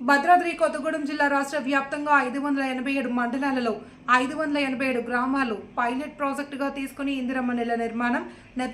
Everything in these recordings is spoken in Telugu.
భద్రాద్రి కొత్తగూడెం జిల్లా రాష్ట్ర వ్యాప్తంగా ఐదు వందల ఎనభై ఏడు మండలాలలో ఐదు వందల ఎనభై ఏడు గ్రామాలు పైలట్ ప్రాజెక్టుగా తీసుకుని ఇందిరమ్మ నెల నిర్మాణం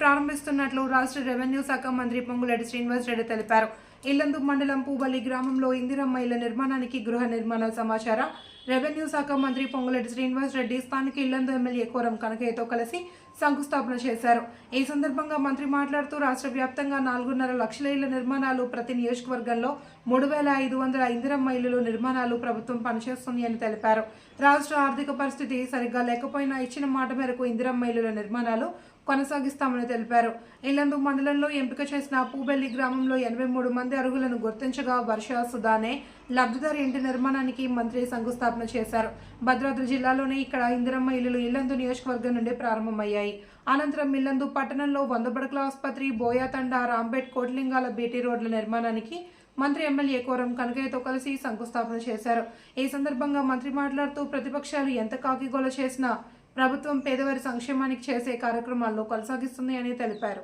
ప్రారంభిస్తున్నట్లు రాష్ట్ర రెవెన్యూ శాఖ మంత్రి పొంగులేటి శ్రీనివాస్ రెడ్డి తెలిపారు. ఇల్లందు మండలం పూబల్లి గ్రామంలో ఇందిరమ్మ ఇళ్ళ నిర్మాణానికి గృహ నిర్మాణ సమాచారం రెవెన్యూ శాఖ మంత్రి పొంగులెడ్డి శ్రీనివాస్ రెడ్డి స్థానిక ఇల్లందు ఎమ్మెల్యే కోరం కనకయ్యతో కలిసి శంకుస్థాపన చేశారు. ఈ సందర్భంగా మంత్రి మాట్లాడుతూ రాష్ట్ర వ్యాప్తంగా నాలుగున్నర లక్షల ఇళ్ళ నిర్మాణాలు ప్రతి నియోజకవర్గంలో మూడు వేల ఐదు వందల ఇందిరమ్మ ఇళ్ళలో నిర్మాణాలు ప్రభుత్వం పనిచేస్తుంది అని తెలిపారు. రాష్ట్ర ఆర్థిక పరిస్థితి సరిగ్గా లేకపోయినా ఇచ్చిన మాట మేరకు ఇందిరమ్మ ఇళ్ళ నిర్మాణాలు కొనసాగిస్తామని తెలిపారు. ఇల్లందు మండలంలో ఎంపిక చేసిన పూబెల్లి గ్రామంలో ఎనభై మూడు మంది అర్హులను గుర్తించగా వర్ష సుధానే లబ్ధిదారు ఇంటి నిర్మాణానికి మంత్రి శంకుస్థాపన చేశారు. భద్రాద్రి జిల్లాలోని ఇక్కడ ఇందిరమ్మ ఇల్లులు ఇల్లందు నియోజకవర్గం నుండి ప్రారంభమయ్యాయి. అనంతరం ఇల్లందు పట్టణంలో వంద పడకల ఆసుపత్రి బోయాతండ రాంబేట్ కోట్లింగాల బీటీ రోడ్ల నిర్మాణానికి మంత్రి ఎమ్మెల్యే కోరం కనకయ్యతో కలిసి శంకుస్థాపన చేశారు. ఈ సందర్భంగా మంత్రి మాట్లాడుతూ ప్రతిపక్షాలు ఎంత కాకిగోల చేసినా ప్రభుత్వం పేదవారి సంక్షేమానికి చేసే కార్యక్రమాల్లో కొనసాగిస్తుంది అని తెలిపారు.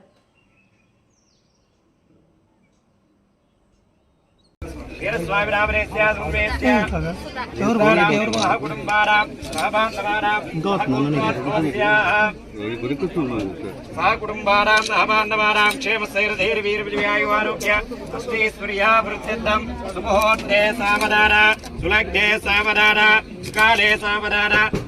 కుటుంబానాం సహబాంధవానాం క్షేమ సైరధైర్ వీర విజయాయువారోగ్య అష్టైశ్వర్యా వృద్ధిద్దం సుముహూర్తే సావధాన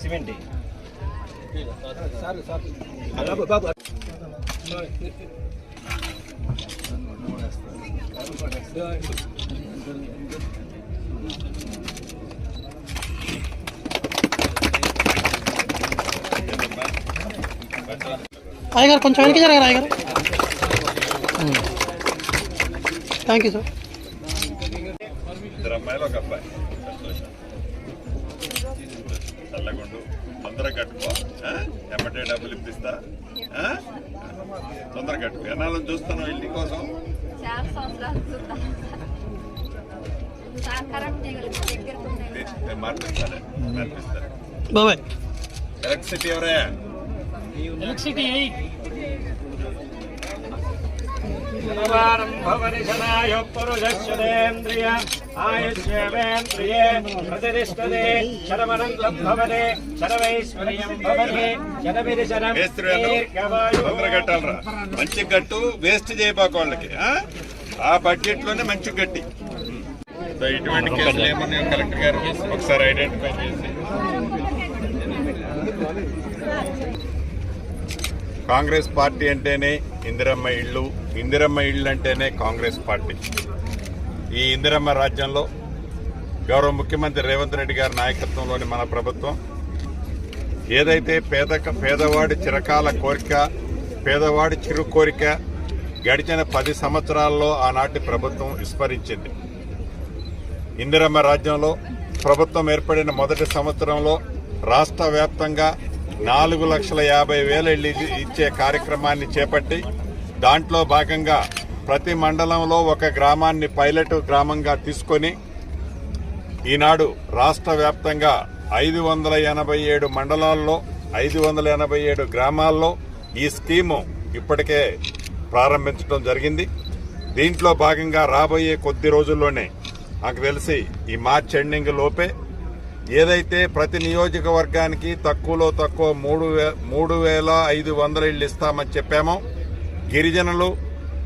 సిమెంట్. అయ్యగారు కొంచెం వెనక్కి జరగారు అయ్యగారు థ్యాంక్ యూ సార్ తొందరగా కట్టుకో. ఆ? ఎమ్మటే డబ్బులు ఇప్పిస్తా. ఆ? తొందరగా కట్టుకో. ఎన్నాళ్ళని చూస్తాను ఇంటి కోసం? చాలా సంవత్సరాలు చూద్దాం. సహకారం శనాయ పురుషశ్చదేంద్రియ ఆయుష్యేంద్రియే ప్రతిష్టతే శరమనంతం భవతే శరవైశ్వర్యం మంచి గట్టు వేస్ట్ చేయబాక వాళ్ళకి ఆ? బడ్జెట్లోనే మంచి గట్టి ఇటువంటి కేసులు ఏమన్నాయో కలెక్టర్ గారు ఒకసారి ఐడెంటిఫై చేసి. కాంగ్రెస్ పార్టీ అంటేనే ఇందిరమ్మ ఇళ్ళు ఇందిరమ్మ ఇళ్ళు అంటేనే కాంగ్రెస్ పార్టీ. ఈ ఇందిరమ్మ రాజ్యంలో గౌరవ ముఖ్యమంత్రి రేవంత్ రెడ్డి గారి నాయకత్వంలోని మన ప్రభుత్వం ఏదైతే పేద పేదవాడి చిరకాల కోరిక పేదవాడి చిరు కోరిక గడిచిన పది సంవత్సరాల్లో ఆనాటి ప్రభుత్వం విస్మరించింది. ఇందిరమ్మ రాజ్యంలో ప్రభుత్వం ఏర్పడిన మొదటి సంవత్సరంలో రాష్ట్ర వ్యాప్తంగా నాలుగు లక్షల యాభై వేలు ఇచ్చే కార్యక్రమాన్ని చేపట్టి దాంట్లో భాగంగా ప్రతి మండలంలో ఒక గ్రామాన్ని పైలట్ గ్రామంగా తీసుకొని ఈనాడు రాష్ట్ర వ్యాప్తంగా ఐదు వందల ఎనభై ఏడు మండలాల్లో ఐదు వందల ఎనభై ఏడు గ్రామాల్లో ఈ స్కీము ఇప్పటికే ప్రారంభించడం జరిగింది. దీంట్లో భాగంగా రాబోయే కొద్ది రోజుల్లోనే నాకు తెలిసి ఈ మార్చ్ ఎండింగ్ లోపే ఏదైతే ప్రతి నియోజకవర్గానికి తక్కువలో తక్కువ మూడు వే మూడు వేల ఐదు వందల ఇళ్ళు ఇస్తామని చెప్పామో గిరిజనులు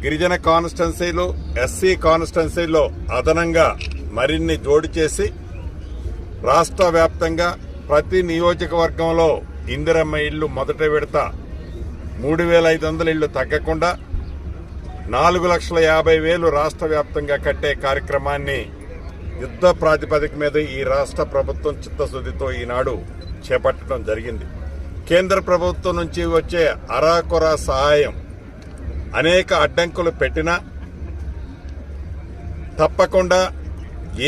గిరిజన కాన్స్టిట్యున్సీలు ఎస్సీ కాన్స్టిట్యున్సీలో అదనంగా మరిన్ని జోడి చేసి రాష్ట్ర వ్యాప్తంగా ప్రతి నియోజకవర్గంలో ఇందిరమ్మ ఇళ్ళు మొదట విడత మూడు వేల ఐదు వందల ఇళ్ళు తగ్గకుండా నాలుగు లక్షల యాభై వేలు రాష్ట్ర వ్యాప్తంగా కట్టే కార్యక్రమాన్ని యుద్ధ ప్రాతిపదిక మీద ఈ రాష్ట్ర ప్రభుత్వం చిత్తశుద్ధితో ఈనాడు చేపట్టడం జరిగింది. కేంద్ర ప్రభుత్వం నుంచి వచ్చే అరాకొర సహాయం అనేక అడ్డంకులు పెట్టినా తప్పకుండా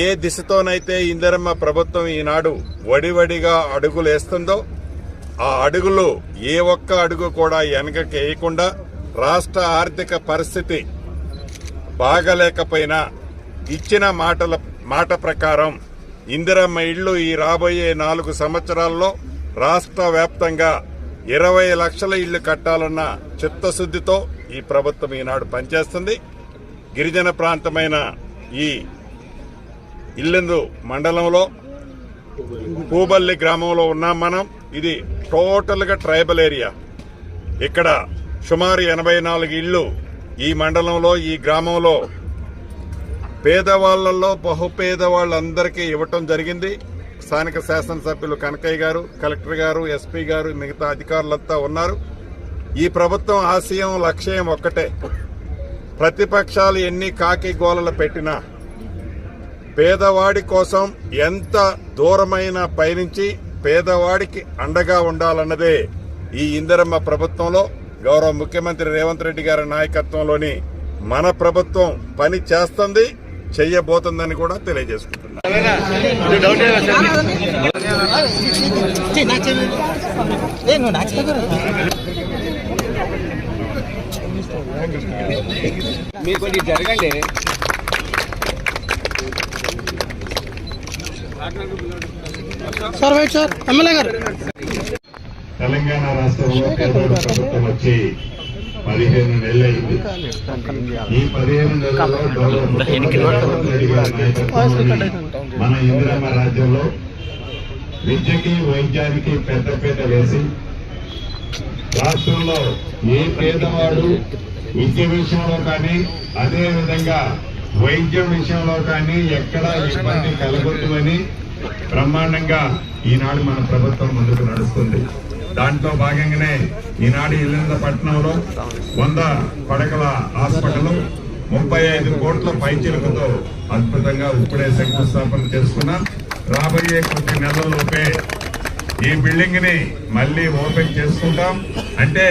ఏ దిశతోనైతే ఇందిరమ్మ ప్రభుత్వం ఈనాడు వడివడిగా అడుగులేస్తుందో ఆ అడుగులు ఏ ఒక్క అడుగు కూడా వెనకకేయకుండా రాష్ట్ర ఆర్థిక పరిస్థితి బాగలేకపోయినా ఇచ్చిన మాటల మాట ప్రకారం ఇందిరమ్మ ఇళ్ళు ఈ రాబోయే నాలుగు సంవత్సరాల్లో రాష్ట్ర వ్యాప్తంగా ఇరవై లక్షల ఇళ్ళు కట్టాలన్న చిత్తశుద్దితో ఈ ప్రభుత్వం ఈనాడు పనిచేస్తుంది. గిరిజన ప్రాంతమైన ఈ ఇల్లెందు మండలంలో పూబల్లి గ్రామంలో ఉన్నాం మనం. ఇది టోటల్గా ట్రైబల్ ఏరియా. ఇక్కడ సుమారు ఎనభై నాలుగు ఇళ్ళు ఈ మండలంలో ఈ గ్రామంలో పేదవాళ్ళలో బహుపేద వాళ్ళందరికీ ఇవ్వటం జరిగింది. స్థానిక శాసనసభ్యులు కనకయ్య గారు కలెక్టర్ గారు ఎస్పీ గారు మిగతా అధికారులంతా ఉన్నారు. ఈ ప్రభుత్వం ఆశయం లక్ష్యం ఒక్కటే. ప్రతిపక్షాలు ఎన్ని కాకి గోలలు పెట్టినా పేదవాడి కోసం ఎంత దూరమైన పయనించి పేదవాడికి అండగా ఉండాలన్నదే ఈ ఇందిరమ్మ ప్రభుత్వంలో. గౌరవ ముఖ్యమంత్రి రేవంత్ రెడ్డి గారి నాయకత్వంలోని మన ప్రభుత్వం పని చేస్తుంది. చెయ్యబోతుందని కూడా తెలియజేసుకుంటున్నా. మీరు జరగండి సార్ వెయిట్ సార్ ఎమ్మెల్యే గారు. తెలంగాణ రాష్ట్రంలో పేదోడు ప్రభుత్వం వచ్చి పదిహేను నెలలైంది ఈ పదిహేను నెలల్లో మన ఇందిరమ్మ రాజ్యంలో విద్యకి వైద్యానికి పెద్దపీట వేసి రాష్ట్రంలో ఏ పేదవాడు విద్య విషయంలో కానీ అదే విధంగా వైద్యం విషయంలో కానీ ఎక్కడా ఇబ్బంది కలగొద్దుమని బ్రహ్మాండంగా ఈనాడు మన ప్రభుత్వం ముందుకు నడుస్తుంది. దాంట్లో భాగంగానే ఈనాడు ఇల్లంద పట్టణంలో వంద పడకల హాస్పిటల్ ముప్పై ఐదు కోట్ల పైచిలుకతో అద్భుతంగా ఇప్పుడే శంకుస్థాపన చేసుకున్నాం. రాబోయే కొద్ది నెలల్లోపే ఈ బిల్డింగ్ని మళ్ళీ ఓపెన్ చేసుకుంటాం. అంటే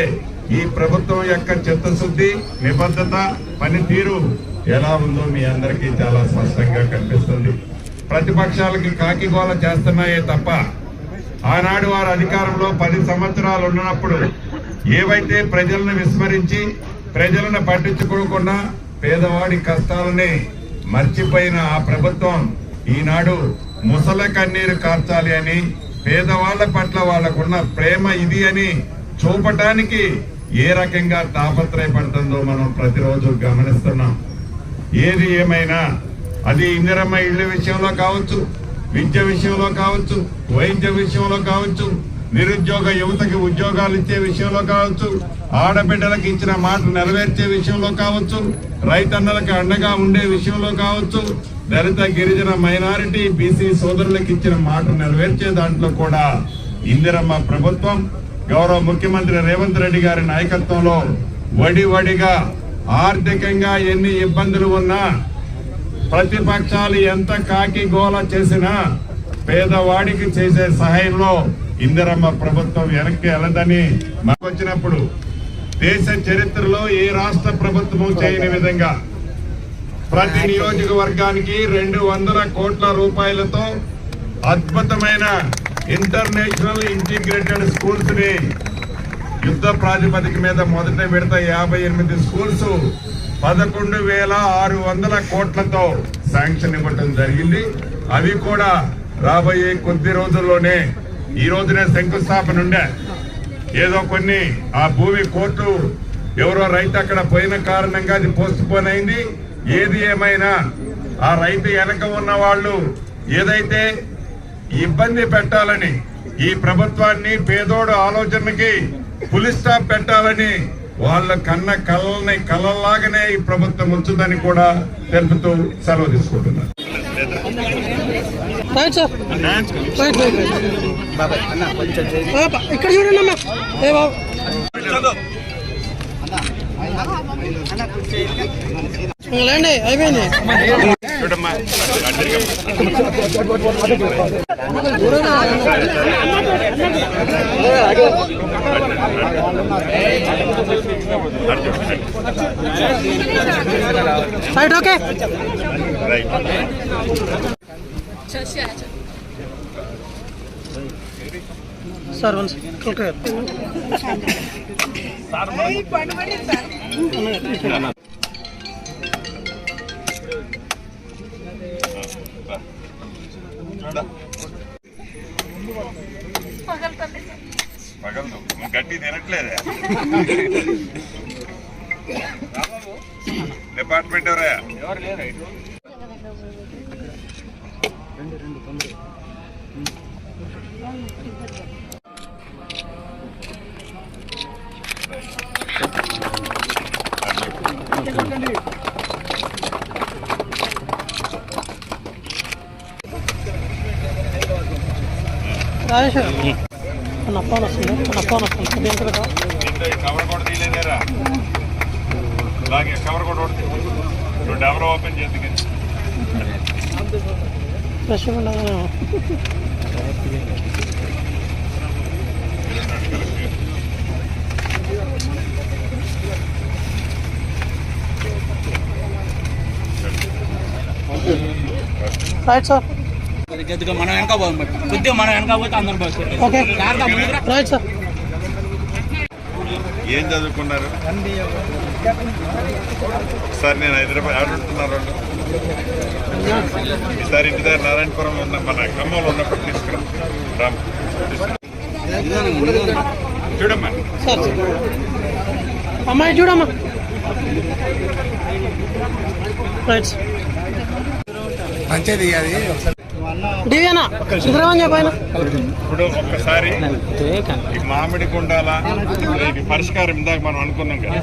ఈ ప్రభుత్వం యొక్క చిత్తశుద్ధి నిబద్ధత పనితీరు ఎలా ఉందో మీ అందరికీ చాలా స్పష్టంగా కనిపిస్తుంది. ప్రతిపక్షాలకి కాకిగోల చేస్తున్నాయే తప్ప ఆనాడు వారు అధికారంలో పది సంవత్సరాలు ఉన్నప్పుడు ఏవైతే ప్రజలను విస్మరించి ప్రజలను పట్టించుకోకుండా పేదవాడి కష్టాలని మర్చిపోయిన ఆ ప్రభుత్వం ఈనాడు ముసల కన్నీరు కార్చాలి అని పేదవాళ్ళ పట్ల వాళ్ళకున్న ప్రేమ ఇది అని చూపటానికి ఏ రకంగా తాపత్రయపడుతుందో మనం ప్రతిరోజు గమనిస్తున్నాం. ఏది ఏమైనా అది ఇందిరమ్మ ఇళ్ళ విషయంలో కావచ్చు విద్య విషయంలో కావచ్చు వైద్య విషయంలో కావచ్చు నిరుద్యోగ యువతకి ఉద్యోగాలు ఇచ్చే విషయంలో కావచ్చు ఆడబిడ్డలకు ఇచ్చిన మాట నెరవేర్చే విషయంలో కావచ్చు రైతన్నలకు అండగా ఉండే విషయంలో కావచ్చు దళిత గిరిజన మైనారిటీ బీసీ సోదరులకు ఇచ్చిన మాట నెరవేర్చే దాంట్లో కూడా ఇందిరమ్మ ప్రభుత్వం గౌరవ ముఖ్యమంత్రి రేవంత్ రెడ్డి గారి నాయకత్వంలో వడి వడిగా ఆర్థికంగా ఎన్ని ఇబ్బందులు ఉన్నా ప్రతిపక్షాలు ఎంత కాకి గోల చేసినా పేదవాడికి చేసే సహాయంలో ఇందిరమ్మ ప్రభుత్వం వెనక్కి వెళ్ళదని మాకు వచ్చినప్పుడు దేశ చరిత్రలో ఏ రాష్ట్ర ప్రభుత్వం చేయని విధంగా ప్రతి నియోజకవర్గానికి రెండు వందల కోట్ల రూపాయలతో అద్భుతమైన ఇంటర్నేషనల్ ఇంటిగ్రేటెడ్ స్కూల్స్ని యుద్ధ ప్రాతిపదిక మీద మొదట విడత యాభై ఎనిమిది స్కూల్స్ పదకొండు వేల ఆరు వందల కోట్లతో శాంక్షన్ ఇవ్వటం జరిగింది. అవి కూడా రాబోయే కొద్ది రోజుల్లోనే ఈ రోజునే శంకుస్థాపన ఉండే. ఏదో కొన్ని ఆ భూమి కోర్టు ఎవరో రైతు అక్కడ పోయిన కారణంగా అది పోస్ట్ పోన్ అయింది. ఏది ఏమైనా ఆ రైతు వెనక ఉన్న వాళ్ళు ఏదైతే ఇబ్బంది పెట్టాలని ఈ ప్రభుత్వాన్ని పేదోడు ఆలోచనకి పులి స్టాప్ పెట్టాలని వాళ్ళ కన్న కళ్ళని కళ్ళలాగానే ఈ ప్రభుత్వం ఉంచుదని కూడా తెలుపుతూ సెలవు ఇక్కడ చూడండి అమ్మా. ఏ బాబు. లేండి అయిపోయింది. చూడమ్మా right okay right sir one collector నువ్వు గట్టి తినట్లేదే డిపార్ట్మెంట్ ఎవరయ్యా రాజేష్ నా ఫోన్ వస్తుంది నా ఫోన్ వస్తుంది కొద్దిగా వెనక పెట్టవా? దీంతో ఈ కవర్ కూడా తీయలేదేరా? అలాగే కవర్ కూడా ఒకటి తీ. నువ్వు డబల్ ఓపెన్ చేద్దు ఫ్రెష్గా ఉండదు రైట్ సార్ కొద్దిగా మనం వెనక పోదాం కొద్దిగా మనం వెనక పోతే అందరం ఏం చదువుకున్నారు? సార్ నేను హైదరాబాద్ ఆడుతున్నారు వాళ్ళు ఈసారి ఇంటి దగ్గర నారాయణపురం ఉన్న మన ఖమ్మంలో ఉన్నప్పుడు తీసుకురా. రామ్. చూడమ్మా. సార్ అమ్మాయి చూడమ్మా. పంచేది అది. దివ్యానా? సుబ్రహ్మణ్య ఇప్పుడు ఒక్కసారి ఈ మామిడి కుండాల పరిష్కారం ఇందాక మనం అనుకున్నాం కదా.